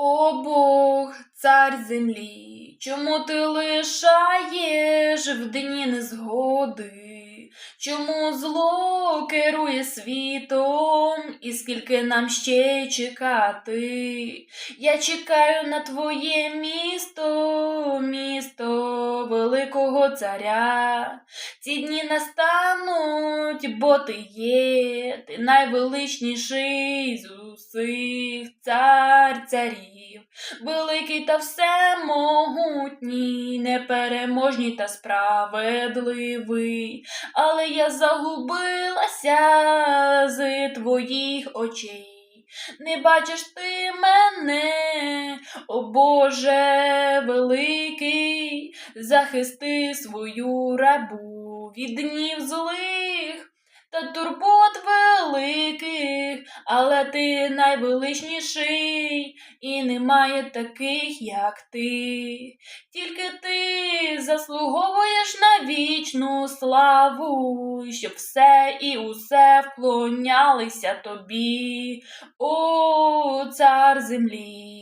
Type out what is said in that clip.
О Бог, цар землі, чому ти лишаєш в дні незгоди? Чому зло керує світом, і скільки нам ще чекати? Я чекаю на твоє місто, місто царя. Ці дні настануть, бо ти є, ти найвеличніший з усіх цар царів, великий та всемогутній, непереможній та справедливий, але я загубилася з твоїх очей. Не бачиш ти мене, о Боже великий, захисти свою рабу від днів злих та турбот великих, але ти найвеличніший, і немає таких, як ти. Тільки ти заслуговуєш на вічну славу, щоб все і усе вклонялися тобі, о цар землі.